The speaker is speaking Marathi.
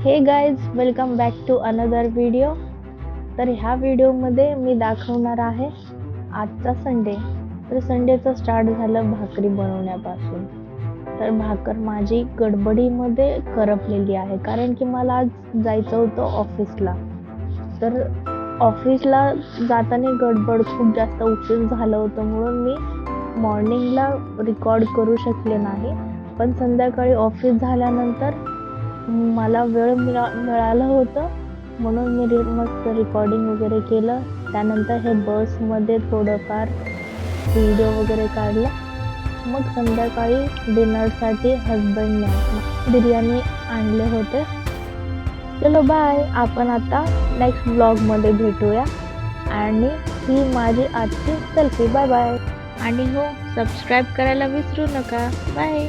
Hey guys welcome back to another video तर ह्या व्हिडिओमध्ये मी दाखवणार आहे आजचा संडे तर संडेचं स्टार्ट झालं भाकरी बनवण्यापासून. तर भाकर माझी गडबडीमध्ये करपलेली आहे. कारण की मला आज जायचं होतं ऑफिसला तर ऑफिसला जाताना गडबड खूप जास्त उशीर झालं होतं म्हणून मी मॉर्निंगला रेकॉर्ड करू शकले नाही. पण संध्याकाळी ऑफिस झाल्यानंतर मला वेळ मिळा मिळालं होतं. म्हणून मी रि मस्त रेकॉर्डिंग वगैरे केलं. त्यानंतर हे बसमध्ये थोडंफार व्हिडिओ वगैरे काढला. मग संध्याकाळी डिनरसाठी हजबंडने बिर्याणी आणले होते. चलो बाय आपण आता नेक्स्ट ब्लॉगमध्ये भेटूया. आणि ही माझी आजची सेल्फी बाय बाय आणि हो सबस्क्राईब करायला विसरू नका. बाय